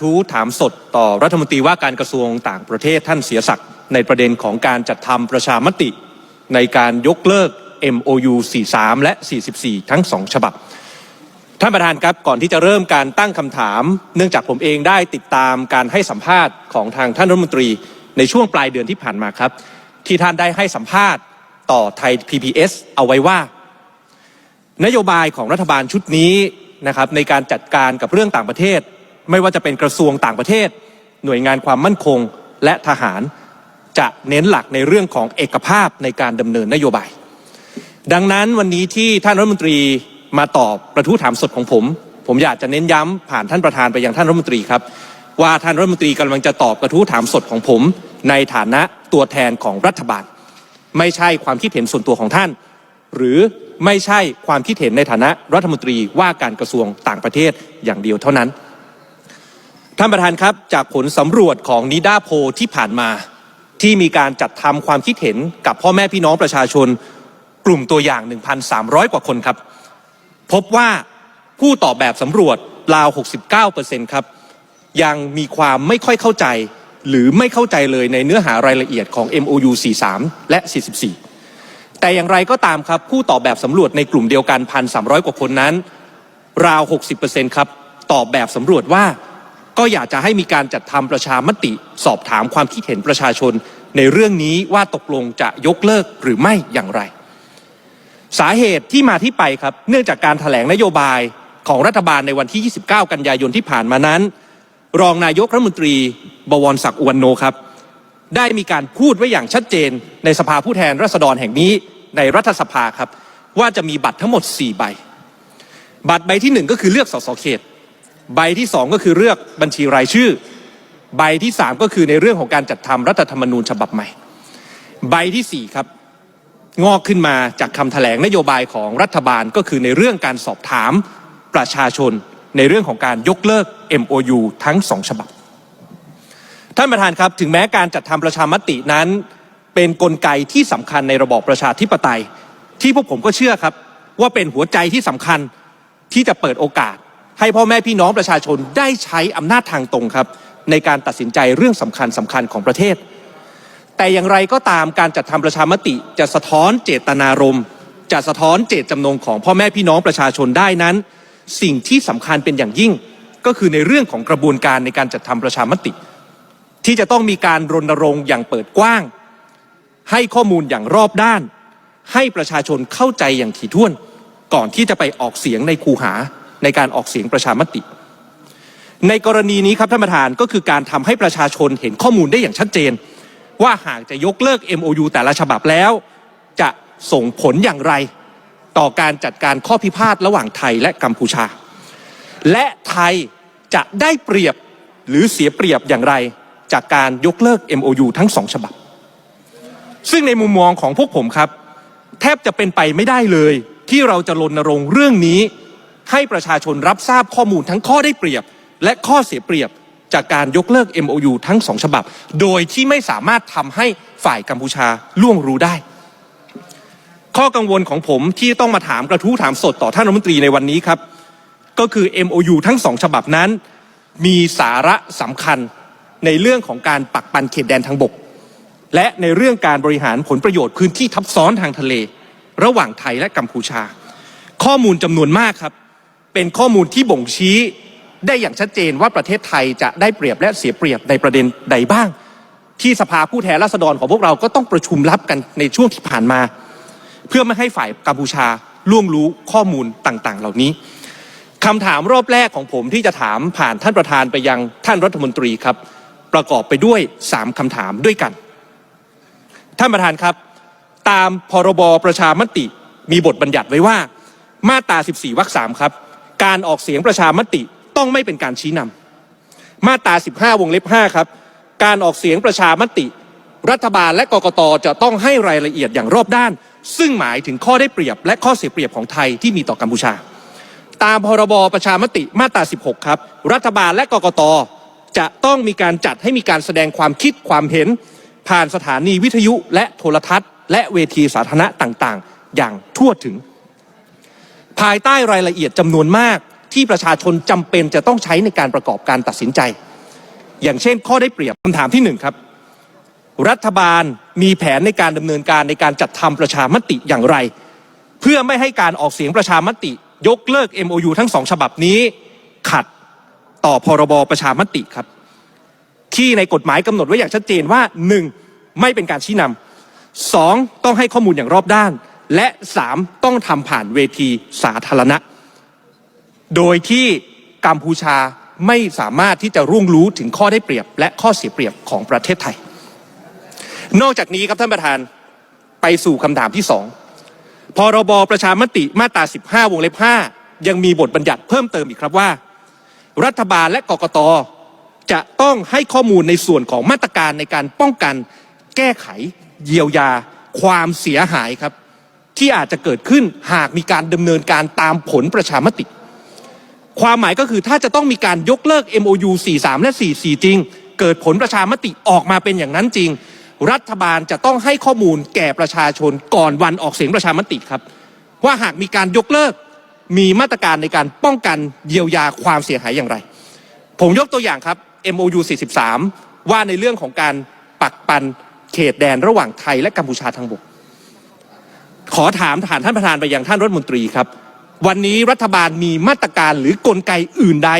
ทูถามสดต่อรัฐมนตรีว่าการกระทรวงต่างประเทศท่านเสียศักดิ์ในประเด็นของการจัดทำประชามติ ในการยกเลิก MOU 43 และ 44 ทั้งสองฉบับ ท่านประธานครับก่อนที่จะเริ่มการตั้งคำถาม เนื่องจากผมเองได้ติดตามการให้สัมภาษณ์ของทางท่านรัฐมนตรีในช่วงปลายเดือนที่ผ่านมาครับ ที่ท่านได้ให้สัมภาษณ์ต่อไทย PBS เอาไว้ว่า นโยบายของรัฐบาลชุดนี้นะครับในการจัดการกับเรื่องต่างประเทศ ไม่ว่าจะเป็นกระทรวงต่างประเทศ หน่วยงานความมั่นคงและทหารจะเน้นหลักในเรื่องของเอกภาพในการดำเนินนโยบาย ดังนั้นวันนี้ที่ท่านรัฐมนตรีมาตอบกระทู้ถามสดของผม ผมอยากจะเน้นย้ำผ่านท่านประธานไปยังท่านรัฐมนตรีครับ ว่าท่านรัฐมนตรีกำลังจะตอบกระทู้ถามสดของผม ในฐานะตัวแทนของรัฐบาล ไม่ใช่ความคิดเห็นส่วนตัวของท่าน หรือไม่ใช่ความคิดเห็นในฐานะรัฐมนตรีว่าการกระทรวงต่างประเทศอย่างเดียวเท่านั้น ท่านประธานครับจากผลสำรวจของนิดาโพที่ผ่านมา ที่มีการจัดทำความคิดเห็นกับพ่อแม่พี่น้องประชาชน กลุ่มตัวอย่าง 1,300 กว่าคนครับ พบว่าผู้ตอบแบบสำรวจราว 69%ครับ ยังมีความไม่ค่อยเข้าใจ หรือไม่เข้าใจเลยในเนื้อหารายละเอียดของ MOU 43 และ 44 แต่อย่างไรก็ตามครับ ผู้ตอบแบบสำรวจในกลุ่มเดียวกัน 1,300 กว่าคนนั้น ราว 60%ครับ ตอบแบบสำรวจว่า ก็อยากจะให้มีการจัดทำประชามติสอบถามความคิดเห็นประชาชน ในเรื่องนี้ว่าตกลงจะยกเลิกหรือไม่อย่างไร สาเหตุที่มาที่ไปครับ เนื่องจากการถแถลงนโยบายของรัฐบาลในวันที่ 29 กันยายนที่ผ่านมานั้น รองนายกรัฐมนตรี บวรศักดิ์อุวนโนครับ ได้มีการพูดไว้อย่างชัดเจน ในสภาผู้แทนราษฎรแห่งนี้ในรัฐสภาครับ ว่าจะมีบัตรทั้งหมด 4 ใบ บัตรใบที่ 1 ก็คือเลือกสสเขต ใบที่ 2 ก็คือเลือกบัญชีรายชื่อ ใบที่ 3 ก็คือในเรื่องของการจัดทำรัฐธรรมนูญฉบับใหม่ ใบทีสี่4 ครับงอกขึ้นมาจากคำแถลงนโยบายของรัฐบาลก็คือในเรื่องการสอบถามประชาชน ในเรื่องของการยกเลิก MOU ทั้งสองฉบับ ท่านประธานครับ ถึงแม้การจัดทำประชามตินั้น เป็นนกลไกที่สำคัญในระบอบประชาธิปไตย ที่พวกผมก็เชื่อครับ ว่าเป็นหัวใจที่สำคัญที่จะเปิดโอกาส ให้พ่อแม่พี่น้องประชาชนได้ใช้อำนาจทางตรงครับ ในการตัดสินใจเรื่องสำคัญสำคัญของประเทศ แต่อย่างไรก็ตามการจัดทำประชามติจะสะท้อนเจตนารมณ์จะสะท้อนเจตจำนงของพ่อแม่พี่น้องประชาชนได้นั้น สิ่งที่สำคัญเป็นอย่างยิ่ง ก็คือในเรื่องของกระบวนการในการจัดทำประชามติ ที่จะต้องมีการรณรงค์อย่างเปิดกว้าง ให้ข้อมูลอย่างรอบด้าน ให้ประชาชนเข้าใจอย่างถี่ถ้วน ก่อนที่จะไปออกเสียงในคูหา ในการออกเสียงประชามติ ในกรณีนี้ครับท่านประธานก็คือการทำให้ประชาชนเห็นข้อมูลได้อย่างชัดเจน ว่าหากจะยกเลิก MOU แต่ละฉบับแล้ว จะส่งผลอย่างไร ต่อการจัดการข้อพิพาทระหว่างไทยและกัมพูชา และไทยจะได้เปรียบหรือเสียเปรียบอย่างไร จากการยกเลิก MOU ทั้งสองฉบับ ซึ่งในมุมมองของพวกผมครับ แทบจะเป็นไปไม่ได้เลยที่เราจะรณรงค์เรื่องนี้ ให้ประชาชนรับทราบข้อมูลทั้งข้อได้เปรียบ และข้อเสียเปรียบจากการยกเลิก MOU ทั้งสองฉบับ โดยที่ไม่สามารถทำให้ฝ่ายกัมพูชาล่วงรู้ได้ ข้อกังวลของผมที่ต้องมาถามกระทู้ถามสดต่อท่านรัฐมนตรีในวันนี้ครับ ก็คือ MOU ทั้งสองฉบับนั้น มีสาระสำคัญในเรื่องของการปักปันเขตแดนทางบก และในเรื่องการบริหารผลประโยชน์พื้นที่ทับซ้อนทางทะเล ระหว่างไทยและกัมพูชา ข้อมูลจำนวนมากครับ เป็นข้อมูลที่บ่งชี้ได้อย่างชัดเจนว่าประเทศไทยจะได้เปรียบและเสียเปรียบในประเด็นใดบ้าง ที่สภาผู้แทนราษฎรของพวกเราก็ต้องประชุมรับกันในช่วงที่ผ่านมา เพื่อไม่ให้ฝ่ายกัมพูชาล่วงรู้ข้อมูลต่างๆ เหล่านี้คำถามรอบแรกของผมที่จะถามผ่านท่านประธานไปยังท่านรัฐมนตรีครับ ประกอบไปด้วย 3คำถามด้วยกัน ท่านประธานครับ ตามพรบประชามติมีบทบัญญัติไว้ว่า มาตรา 14วรรคสามครับ การออกเสียงประชามติต้องไม่เป็นการชี้นำมาตรา 15 วงเล็บ 5 ครับ การออกเสียงประชามติ รัฐบาลและกกตจะต้องให้รายละเอียดอย่างรอบด้าน ซึ่งหมายถึงข้อได้เปรียบและข้อเสียเปรียบของไทยที่มีต่อกัมพูชา ตามพรบประชามติมาตรา 16 ครับ รัฐบาลและกกตจะต้องมีการจัดให้มีการแสดงความคิดความเห็น ผ่านสถานีวิทยุและโทรทัศน์ และเวทีสาธารณะต่างๆ อย่างทั่วถึง ภายใต้รายละเอียดจำนวนมากที่ประชาชนจำเป็นจะต้องใช้ในการประกอบการตัดสินใจ อย่างเช่น ข้อได้เปรียบคำถามที่หนึ่งครับ รัฐบาลมีแผนในการดำเนินการในการจัดทำประชามติอย่างไร เพื่อไม่ให้การออกเสียงประชามติ ยกเลิก MOU ทั้งสองฉบับนี้ขัดต่อพรบประชามติครับ ที่ในกฎหมายกำหนดไว้อย่างชัดเจนว่า 1. ไม่เป็นการชี้นำสองต้องให้ข้อมูลอย่างรอบด้าน และสามต้องทำผ่านเวทีสาธารณะ โดยที่กัมพูชาไม่สามารถที่จะร่วงรู้ถึงข้อได้เปรียบ และข้อเสียเปรียบของประเทศไทย นอกจากนี้ครับท่านประธานไปสู่คำถามที่สองพรบประชามติมาตรา 15 วงเล็บ 5 ยังมีบทบัญญัติเพิ่มเติมอีกครับว่า รัฐบาลและกกตจะต้องให้ข้อมูลในส่วนของมาตรการในการป้องกัน แก้ไข เยียวยา ความเสียหายครับ ที่อาจจะเกิดขึ้นหากมีการดำเนินการตามผลประชามติ ความหมายก็คือถ้าจะต้องมีการยกเลิก MOU 43 และ 44 จริง เกิดผลประชามติออกมาเป็นอย่างนั้นจริง รัฐบาลจะต้องให้ข้อมูลแก่ประชาชนก่อนวันออกเสียงประชามติครับ ว่าหากมีการยกเลิกมีมาตรการในการป้องกันเยียวยาความเสียหายอย่างไร ผมยกตัวอย่างครับ MOU 43 ว่าในเรื่องของการปักปันเขตแดนระหว่างไทยและกัมพูชาทางบก ขอถามฐานท่านประธานไปยังท่านรัฐมนตรีครับ วันนี้รัฐบาลมีมาตรการหรือกลไกอื่นใด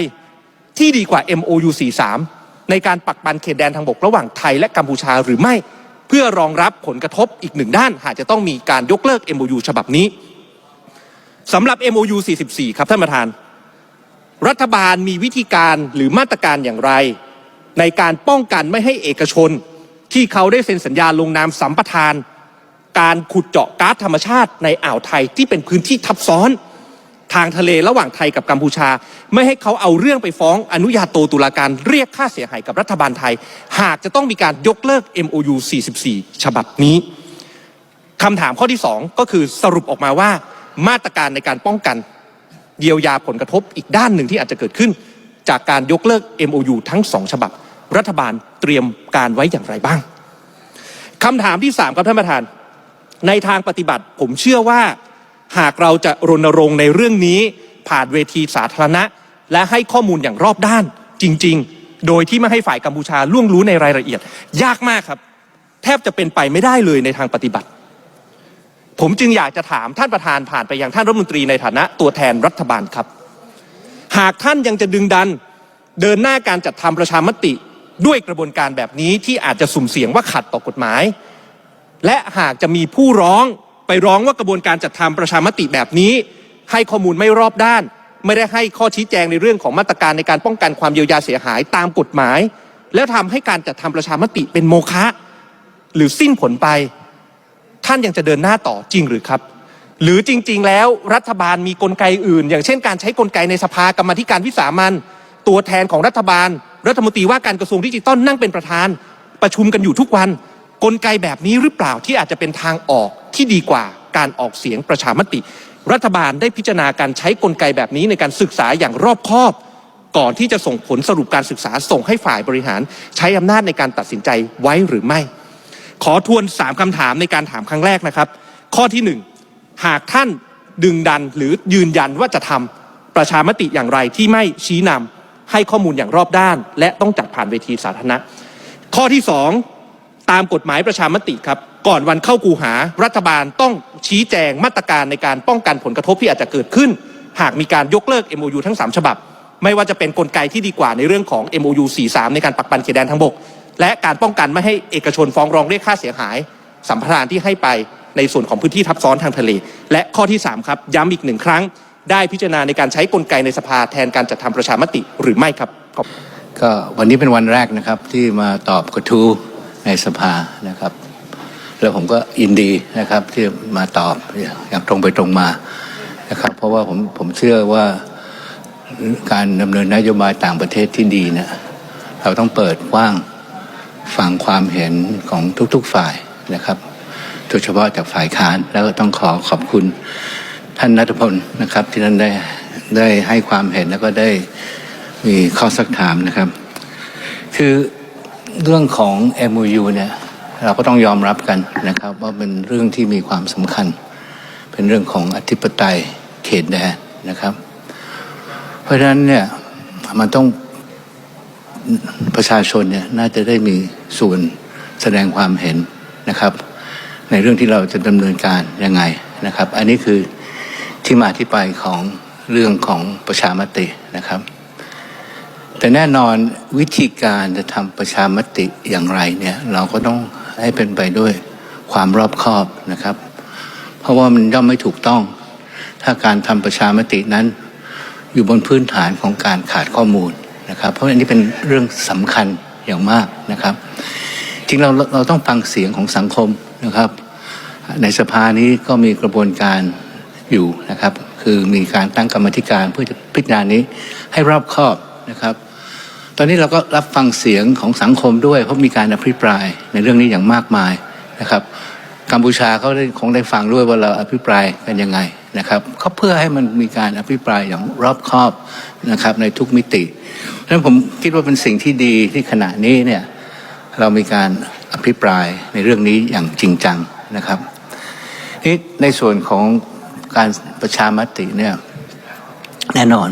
ที่ดีกว่า MOU 43ในการปักปันเขตแดนทางบกระหว่างไทยและกัมพูชาหรือไม่ เพื่อรองรับผลกระทบอีกหนึ่งด้าน หากจะต้องมีการยกเลิก MOU ฉบับนี้สำหรับ MOU 44 ครับท่านประธาน รัฐบาลมีวิธีการหรือมาตรการอย่างไร ในการป้องกันไม่ให้เอกชน ที่เขาได้เซ็นสัญญาลงนามสัมปทาน การขุดเจาะก๊าซธรรมชาติในอ่าวไทยที่เป็นพื้นที่ทับซ้อน ทางทะเลระหว่างไทยกับกัมพูชา ไม่ให้เขาเอาเรื่องไปฟ้องอนุญาโตตุลาการเรียกค่าเสียหายกับรัฐบาลไทย หากจะต้องมีการยกเลิก MOU 44 ฉบับนี้คำถามข้อที่ 2 ก็คือสรุปออกมาว่ามาตรการในการป้องกันเยียวยาผลกระทบอีกด้านหนึ่งที่อาจจะเกิดขึ้น จากการยกเลิก MOU ทั้งสองฉบับ รัฐบาลเตรียมการไว้อย่างไรบ้างคำถามที่ 3 ครับท่านประธาน ในทางปฏิบัติผมเชื่อว่า หากเราจะรณรงค์ในเรื่องนี้ ผ่านเวทีสาธารณะ และให้ข้อมูลอย่างรอบด้านจริง ๆ โดยที่ไม่ให้ฝ่ายกัมพูชาล่วงรู้ในรายละเอียด ยากมากครับ แทบจะเป็นไปไม่ได้เลยในทางปฏิบัติ ผมจึงอยากจะถามท่านประธานผ่านไปยังท่านรัฐมนตรีในฐานะตัวแทนรัฐบาลครับ หากท่านยังจะดึงดันเดินหน้าการจัดทำประชามติด้วยกระบวนการแบบนี้ที่อาจจะสุ่มเสี่ยงว่าขัดต่อกฎหมาย และหากจะมีผู้ร้องไปร้องว่ากระบวนการจัดทำประชามติแบบนี้ ให้ข้อมูลไม่รอบด้าน ไม่ได้ให้ข้อชี้แจงในเรื่องของมาตรการในการป้องกันความเยียวยาเสียหายตามกฎหมาย แล้วทำให้การจัดทำประชามติเป็นโมฆะหรือสิ้นผลไป ท่านยังจะเดินหน้าต่อจริงหรือครับ หรือจริง ๆ แล้วรัฐบาลมีกลไกอื่น อย่างเช่น การใช้กลไกในสภากรรมธิการวิสามันตัวแทนของรัฐบาล รัฐมนตรีว่าการกระทรวงดิจิทัลนั่งเป็นประธาน ประชุมกันอยู่ทุกวัน กลไกแบบนี้หรือเปล่าที่อาจจะเป็นทางออกที่ดีกว่าการออกเสียงประชามติ รัฐบาลได้พิจารณาการใช้กลไกแบบนี้ในการศึกษาอย่างรอบคอบ ก่อนที่จะส่งผลสรุปการศึกษาส่งให้ฝ่ายบริหาร ใช้อำนาจในการตัดสินใจไว้หรือไม่ ขอทวน 3คำถามในการถามครั้งแรกนะครับ ข้อที่ 1 หากท่านดึงดันหรือยืนยันว่าจะทำประชามติอย่างไรที่ไม่ชี้นำให้ข้อมูลอย่างรอบด้าน และต้องจัดผ่านเวทีสาธารณะข้อที่ 2 ตามกฎหมายประชามติครับ ก่อนวันเข้ากูหารัฐบาลต้องชี้แจงมาตรการในการป้องกันผลกระทบที่อาจจะเกิดขึ้น หากมีการยกเลิก MOU ทั้ง 3 ฉบับ ไม่ว่าจะเป็นกลไกที่ดีกว่าในเรื่องของ MOU 43 ในการปักปันเขตแดนทางบก และการป้องกันไม่ให้เอกชนฟ้องร้องเรียกค่าเสียหาย สัมปทานที่ให้ไปในส่วนของพื้นที่ทับซ้อนทางทะเล และข้อที่3ครับย้ำอีกหนึ่งครั้ง ได้พิจารณาในการใช้กลไกในสภาแทนการจัดทำประชามติหรือไม่ครับขอบก็วันนี้เป็นวันแรกนะครับที่มาตอบกระทู้ ในสภานะครับ แล้วผมก็ยินดีนะครับที่มาตอบอย่างตรงไปตรงมานะครับ เพราะว่าผมผมเชื่อว่าการดำเนินนโยบายต่างประเทศที่ดีเนะเราต้องเปิดกว้างฟังความเห็นของทุกๆฝ่ายนะครับโดยเฉพาะจากฝ่ายค้านแล้วก็ต้องขอขอบคุณท่านนัทพลนะครับ ที่ท่านได้ได้ให้ความเห็นแล้วก็ได้มีข้อสักถามนะครับ คือ เรื่องของ MOU เนี่ยเราก็ต้องยอมรับกันนะครับ ว่าเป็นเรื่องที่มีความสำคัญ เป็นเรื่องของอธิปไตยเขตแดนนะครับ เพราะฉะนั้นเนี่ยมันต้องประชาชนเนี่ยน่าจะได้มีส่วนแสดงความเห็นนะครับ ในเรื่องที่เราจะดำเนินการยังไงนะครับ อันนี้คือที่มาที่ไปของเรื่องของประชามตินะครับ แต่แน่นอนวิธีการจะทำประชามติอย่างไรเนี่ยเราก็ต้องให้เป็นไปด้วยความรอบคอบนะครับ เพราะว่ามันย่อมไม่ถูกต้อง ถ้าการทำประชามตินั้น อยู่บนพื้นฐานของการขาดข้อมูลนะครับ เพราะอันนี้เป็นเรื่องสำคัญอย่างมากนะครับ จริงเราเราต้องฟังเสียงของสังคมนะครับ ในสภานี้ก็มีกระบวนการอยู่นะครับ คือมีการตั้งกรรมธิการเพื่อจะพิจารณานี้ให้รอบคอบนะครับ ตอนนี้เราก็รับฟังเสียงของสังคมด้วย เพราะมีการอภิปรายในเรื่องนี้อย่างมากมายนะครับ กัมพูชาเขาได้คงได้ฟังด้วยว่าเราอภิปรายกันยังไงนะครับเขาเพื่อให้มันมีการอภิปรายอย่างรอบคอบนะครับในทุกมิติเพราะฉะนั้นผมคิดว่าเป็นสิ่งที่ดีที่ขณะนี้เนี่ยเรามีการอภิปรายในเรื่องนี้อย่างจริงจังนะครับนี่ในส่วนของการประชามติเนี่ยแน่นอน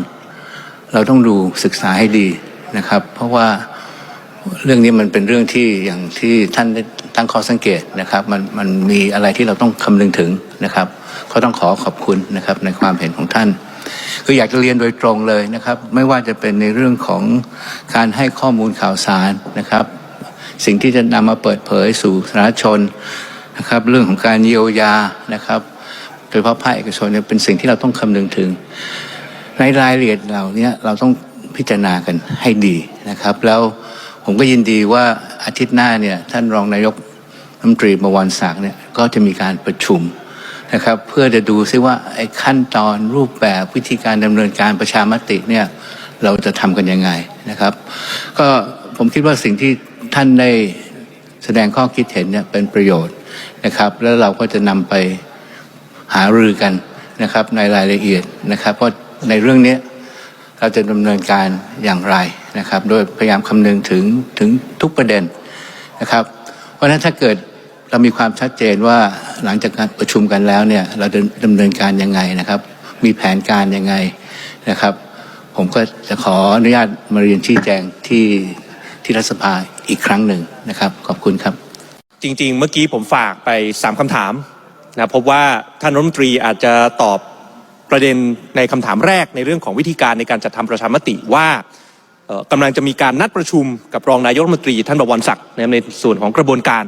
เราต้องดูศึกษาให้ดี นะครับ เพราะว่าเรื่องนี้มันเป็นเรื่องที่อย่างที่ท่านได้ตั้งข้อสังเกตนะครับ มันมันมีอะไรที่เราต้องคำนึงถึงนะครับก็ต้องขอขอบคุณนะครับในความเห็นของท่าน คืออยากจะเรียนโดยตรงเลยนะครับ ไม่ว่าจะเป็นในเรื่องของการให้ข้อมูลข่าวสารนะครับ สิ่งที่จะนำมาเปิดเผยสู่สาธารณชนนะครับ เรื่องของการเยียวยานะครับโดยเฉพาะภาคเอกชนเนี่ยเป็นสิ่งที่เราต้องคำนึงถึง ในรายละเอียดเหล่านี้เราต้อง พิจารณากันให้ดีนะครับ แล้วผมก็ยินดีว่าอาทิตย์หน้าเนี่ยท่านรองนายกรัฐมนตรีบวรศักดิ์เนี่ยก็จะมีการประชุมนะครับ เพื่อจะดูซิว่าไอ้ขั้นตอนรูปแบบวิธีการดำเนินการประชามติเนี่ยเราจะทำกันยังไงนะครับ ก็ผมคิดว่าสิ่งที่ท่านได้แสดงข้อคิดเห็นเนี่ยเป็นประโยชน์นะครับ แล้วเราก็จะนำไปหารือกันนะครับในรายละเอียดนะครับเพราะในเรื่องนี้ เราจะดำเนินการอย่างไรนะครับ โดยพยายามคำนึงถึงถึงทุกประเด็นนะครับ เพราะฉะนั้นถ้าเกิดเรามีความชัดเจนว่าหลังจากการประชุมกันแล้วเนี่ยเราจะดำเนินการยังไงนะครับ มีแผนการยังไงนะครับ ผมก็จะขออนุญาตมาเรียนชี้แจงที่ที่รัฐสภาอีกครั้งหนึ่งนะครับ ขอบคุณครับ จริง ๆ เมื่อกี้ผมฝากไป3คำถามนะพบว่าท่านรัฐมนตรีอาจจะตอบ ประเด็นในคำถามแรกในเรื่องของวิธีการในการจัดทำประชามติว่าเอ่อกำลังจะมีการนัดประชุมกับรองนายกรัฐมนตรีท่านบวรศักดิ์ในส่วนของกระบวนการ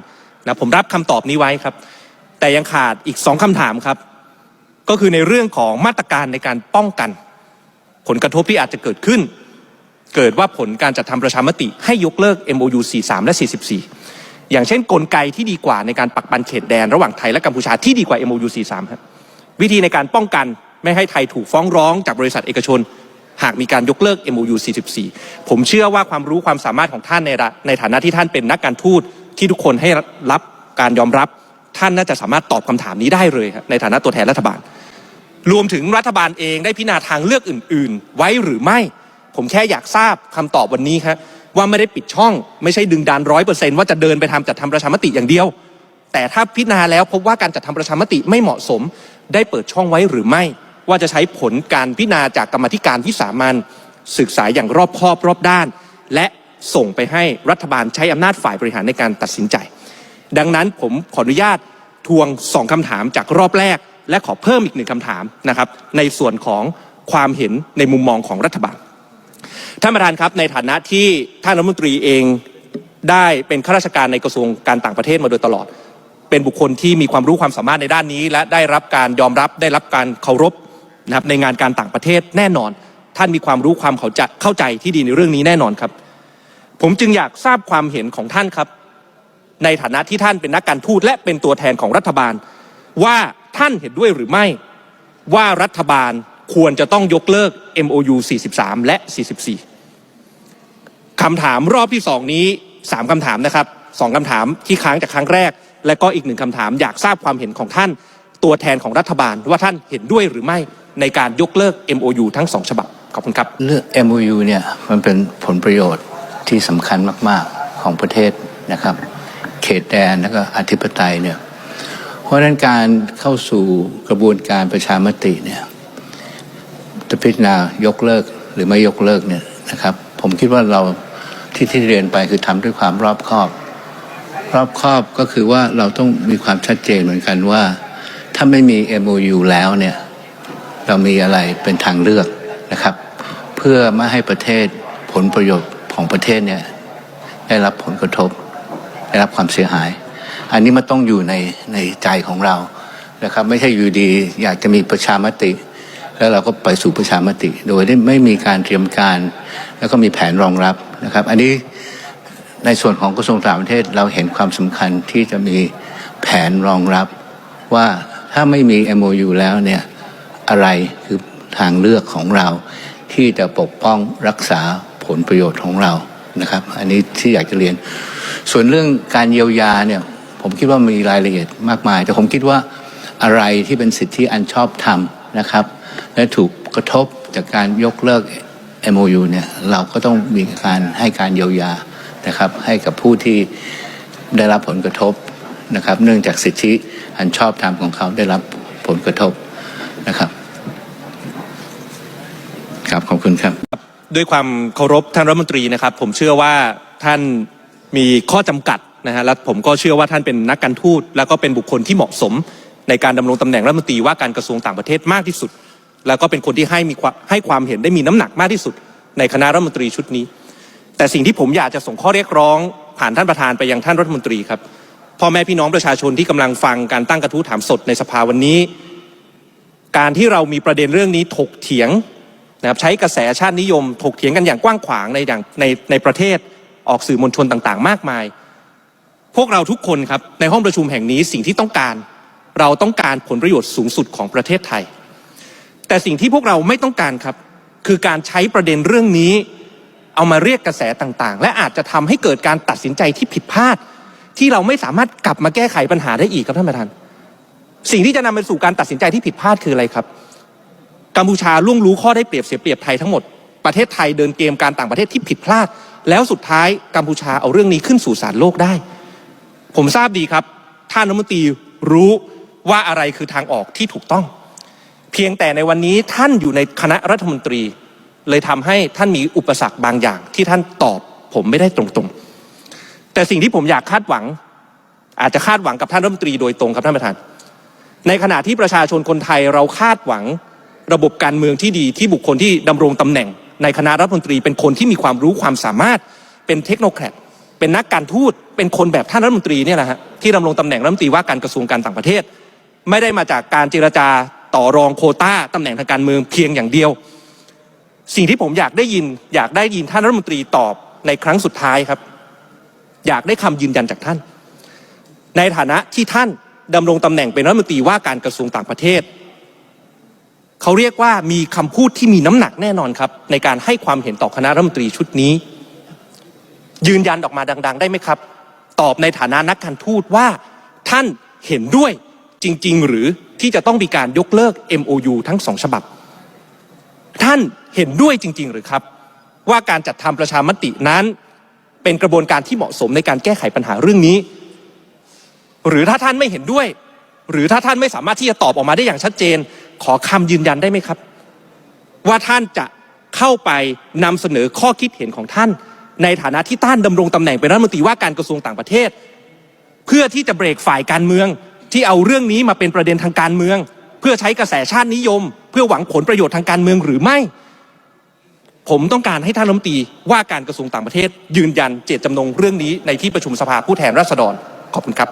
นะผมรับคำตอบนี้ไว้ครับ แต่ยังขาดอีกสองคำถามครับ ก็คือในเรื่องของมาตรการในการป้องกัน ผลกระทบที่อาจจะเกิดขึ้น เกิดว่าผลการจัดทำประชามติ ให้ยกเลิก MOU 43 และ 44 อย่างเช่นกลไกที่ดีกว่าในการปักปันเขตแดน ระหว่างไทยและกัมพูชาที่ดีกว่า MOU 43ครับวิธีในการป้องกัน ไม่ให้ไทยถูกฟ้องร้องจากบริษัทเอกชน หากมีการยกเลิก MOU 44 ผมเชื่อว่าความรู้ความสามารถของท่านในในฐานะที่ท่านเป็นนักการทูตที่ทุกคนให้รับการยอมรับ ท่านน่าจะสามารถตอบคำถามนี้ได้เลยครับในฐานะตัวแทนรัฐบาล รวมถึงรัฐบาลเองได้พิจารณาทางเลือกอื่น ๆ ไว้หรือไม่ ผมแค่อยากทราบคำตอบวันนี้ครับว่าไม่ได้ปิดช่อง ไม่ใช่ดึงดันร้อยเปอร์เซนต์ว่าจะเดินไปทำจัดทำประชามติอย่างเดียว แต่ถ้าพิจารณาแล้วพบว่าการจัดทำประชามติไม่เหมาะสม ได้เปิดช่องไว้หรือไม่ ว่าจะใช้ผลการพิจารณาจากกรรมธิการวิสามันศึกษาอย่างรอบคอบรอบด้าน และส่งไปให้รัฐบาลใช้อำนาจฝ่ายบริหารในการตัดสินใจ ดังนั้นผมขออนุญาตทวงสองคำถามจากรอบแรก และขอเพิ่มอีกหนึ่งคำถามนะครับในส่วนของความเห็นในมุมมองของรัฐบาลท่านประธานครับในฐานะที่ท่านรัฐมนตรีเองได้เป็นข้าราชการในกระทรวงการต่างประเทศมาโดยตลอด เป็นบุคคลที่มีความรู้ความสามารถในด้านนี้ และได้รับการยอมรับได้รับการเคารพ นะครับในงานการต่างประเทศแน่นอน ท่านมีความรู้ความเข้าใจเข้าใจที่ดีในเรื่องนี้แน่นอนครับ ผมจึงอยากทราบความเห็นของท่านครับ ในฐานะที่ท่านเป็นนักการทูตและเป็นตัวแทนของรัฐบาล ว่าท่านเห็นด้วยหรือไม่ว่ารัฐบาลควรจะต้องยกเลิก MOU 43 และ 44 คำถามรอบที่สองนี้สามคำถามนะครับสองคำถามที่ค้างจากครั้งแรก และก็อีกหนึ่งคำถามอยากทราบความเห็นของท่านตัวแทนของรัฐบาลว่าท่านเห็นด้วยหรือไม่ ในการยกเลิก MOU ทั้งสองฉบับ ขอบคุณครับเรื่อง MOU เนี่ยมันเป็นผลประโยชน์ที่สำคัญมาก ๆ ของประเทศนะครับ เขตแดนแล้วก็อธิปไตยเนี่ยเพราะฉะนั้นการเข้าสู่กระบวนการประชามติเนี่ยจะพิจารณายกเลิกหรือไม่ยกเลิกเนี่ยนะครับ ผมคิดว่าเราที่ที่เรียนไปคือทำด้วยความรอบคอบ รอบคอบก็คือว่าเราต้องมีความชัดเจนเหมือนกันว่า ถ้าไม่มี MOU แล้วเนี่ย เรามีอะไรเป็นทางเลือกนะครับ เพื่อไม่ให้ประเทศผลประโยชน์ของประเทศเนี่ยได้รับผลกระทบ ได้รับความเสียหาย อันนี้มันต้องอยู่ในในใจของเรานะครับ ไม่ใช่อยู่ดีอยากจะมีประชามติ แล้วเราก็ไปสู่ประชามติ โดยที่ไม่มีการเตรียมการ แล้วก็มีแผนรองรับนะครับ อันนี้ในส่วนของกระทรวงต่างประเทศเราเห็นความสำคัญที่จะมีแผนรองรับว่าถ้าไม่มี MOU แล้วเนี่ย อะไรคือทางเลือกของเรา ที่จะปกป้องรักษาผลประโยชน์ของเรานะครับ อันนี้ที่อยากจะเรียน ส่วนเรื่องการเยียวยาเนี่ยผมคิดว่ามีรายละเอียดมากมาย แต่ผมคิดว่าอะไรที่เป็นสิทธิอันชอบธรรมนะครับ และถูกกระทบจากการยกเลิก MOU เนี่ยเราก็ต้องมีการให้การเยียวยานะครับ ให้กับผู้ที่ได้รับผลกระทบนะครับ เนื่องจากสิทธิอันชอบธรรมของเขาได้รับผลกระทบนะครับ ครับขอบคุณครับ ด้วยความเคารพท่านรัฐมนตรีนะครับ ผมเชื่อว่าท่านมีข้อจำกัดนะฮะและผมก็เชื่อว่าท่านเป็นนักการทูต แล้วก็เป็นบุคคลที่เหมาะสม ในการดำรงตำแหน่งรัฐมนตรีว่าการกระทรวงต่างประเทศมากที่สุด แล้วก็เป็นคนที่ให้มีให้ความเห็นได้มีน้ำหนักมากที่สุด ในคณะรัฐมนตรีชุดนี้ แต่สิ่งที่ผมอยากจะส่งข้อเรียกร้อง ผ่านท่านประธานไปยังท่านรัฐมนตรีครับพ่อแม่พี่น้องประชาชนที่กำลังฟังการตั้งกระทู้ถามสดในสภาวันนี้ การที่เรามีประเด็นเรื่องนี้ถกเถียง นะครับใช้กระแสชาตินิยมถกเถียงกันอย่างกว้างขวางในอย่างในในประเทศออกสื่อมวลชนต่างๆ มากมาย พวกเราทุกคนครับในห้องประชุมแห่งนี้สิ่งที่ต้องการ เราต้องการผลประโยชน์สูงสุดของประเทศไทย แต่สิ่งที่พวกเราไม่ต้องการครับ คือการใช้ประเด็นเรื่องนี้ เอามาเรียกกระแสต่างๆ และอาจจะทำให้เกิดการตัดสินใจที่ผิดพลาด ที่เราไม่สามารถกลับมาแก้ไขปัญหาได้อีกครับท่านประธาน สิ่งที่จะนำไปสู่การตัดสินใจที่ผิดพลาดคืออะไรครับ กัมพูชาล่วงรู้ข้อได้เปรียบเสียเปรียบไทยทั้งหมดประเทศไทยเดินเกมการต่างประเทศที่ผิดพลาด แล้วสุดท้ายกัมพูชาเอาเรื่องนี้ขึ้นสู่ศาลโลกได้ ผมทราบดีครับท่านรัฐมนตรีรู้ว่าอะไรคือทางออกที่ถูกต้อง เพียงแต่ในวันนี้ท่านอยู่ในคณะรัฐมนตรี เลยทำให้ท่านมีอุปสรรคบางอย่าง ที่ท่านตอบผมไม่ได้ตรงๆ แต่สิ่งที่ผมอยากคาดหวัง อาจจะคาดหวังกับท่านรัฐมนตรีโดยตรงครับท่านประธาน ในขณะที่ประชาชนคนไทยเราคาดหวัง ระบบการเมืองที่ดีที่บุคคลที่ดำรงตำแหน่ง ในคณะรัฐมนตรีเป็นคนที่มีความรู้ความสามารถเป็นเทคโนแครดเป็นนักการทูตเป็นคนแบบท่านรัฐมนตรีเนี่ยแหละฮะที่ดำรงตำแหน่งรัฐมนตรีว่าการกระทรวงการต่างประเทศ ไม่ได้มาจากการเจรจาต่อรองโคต้าตำแหน่งทางการเมืองเพียงอย่างเดียว สิ่งที่ผมอยากได้ยินอยากได้ยินท่านรัฐมนตรีตอบในครั้งสุดท้ายครับ อยากได้คำยืนยันจากท่าน ในฐานะที่ท่านดำรงตำแหน่งเป็นรัฐมนตรีว่าการกระทรวงต่างประเทศ เขาเรียกว่ามีคำพูดที่มีน้ำหนักแน่นอนครับ ในการให้ความเห็นต่อคณะรัฐมนตรีชุดนี้ ยืนยันออกมาดัง ๆ ได้ไหมครับ ตอบในฐานะนักการทูตว่าท่านเห็นด้วยจริง ๆ หรือที่จะต้องมีการยกเลิก MOU ทั้งสองฉบับ ท่านเห็นด้วยจริง ๆ หรือครับ ว่าการจัดทำประชามตินั้น เป็นกระบวนการที่เหมาะสมในการแก้ไขปัญหาเรื่องนี้ หรือถ้าท่านไม่เห็นด้วย หรือถ้าท่านไม่สามารถที่จะตอบออกมาได้อย่างชัดเจน ขอคำยืนยันได้ไหมครับ ว่าท่านจะเข้าไปนำเสนอข้อคิดเห็นของท่าน ในฐานะที่ท่านดำรงตำแหน่งเป็นรัฐมนตรีว่าการกระทรวงต่างประเทศ เพื่อที่จะเบรกฝ่ายการเมือง ที่เอาเรื่องนี้มาเป็นประเด็นทางการเมือง เพื่อใช้กระแสชาตินิยม เพื่อหวังผลประโยชน์ทางการเมืองหรือไม่ ผมต้องการให้ท่านรัฐมนตรีว่าการกระทรวงต่างประเทศ ยืนยันเจตจำนงเรื่องนี้ในที่ประชุมสภาผู้แทนราษฎรขอบคุณครับ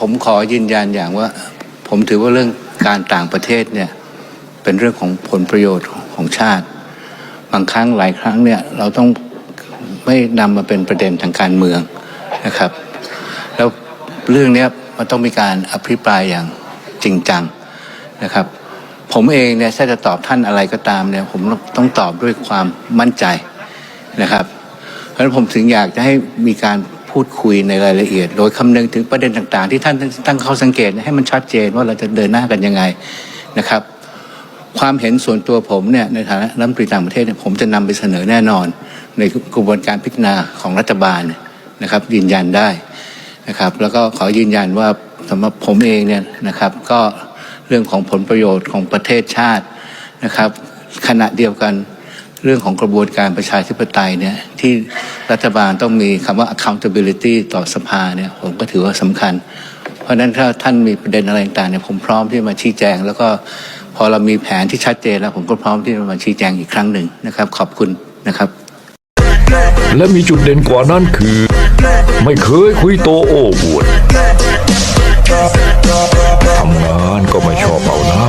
ผมขอยืนยันอย่างว่า ผมถือว่าเรื่องการต่างประเทศเนี่ยเป็นเรื่องของผลประโยชน์ของชาติ บางครั้งหลายครั้งเนี่ยเราต้องไม่นำมาเป็นประเด็นทางการเมืองนะครับ แล้วเรื่องเนี้ยมันต้องมีการอภิปรายอย่างจริงจังนะครับ ผมเองเนี่ยถ้าจะตอบท่านอะไรก็ตามเนี่ยผมต้องตอบด้วยความมั่นใจนะครับ เพราะฉะนั้นผมถึงอยากจะให้มีการ พูดคุยในรายละเอียด โดยคำนึงถึงประเด็นต่างๆ ที่ท่านตั้งข้อสังเกตให้มันชัดเจนว่าเราจะเดินหน้ากันยังไงนะครับ ความเห็นส่วนตัวผมเนี่ยในฐานะรัฐมนตรีต่างประเทศเนี่ยผมจะนำไปเสนอแน่นอน ในกระบวนการพิจารณาของรัฐบาลนะครับ ยืนยันได้นะครับ แล้วก็ขอยืนยันว่าสำหรับผมเองเนี่ยนะครับ ก็เรื่องของผลประโยชน์ของประเทศชาตินะครับ ขณะเดียวกัน เรื่องของกระบวนการประชาธิปไตยเนี่ยที่รัฐบาลต้องมีคำว่า accountability ต่อสภาเนี่ยผมก็ถือว่าสำคัญ เพราะนั้นถ้าท่านมีประเด็นอะไรต่างเนี่ยผมพร้อมที่มาชี้แจง แล้วก็พอเรามีแผนที่ชัดเจนแล้วผมก็พร้อมที่จะมาชี้แจงอีกครั้งหนึ่งนะครับ ขอบคุณนะครับ และมีจุดเด่นกว่านั้นคือ ไม่เคยคุยโตโอ้อวดทำงานก็ไม่ชอบเอาหน้า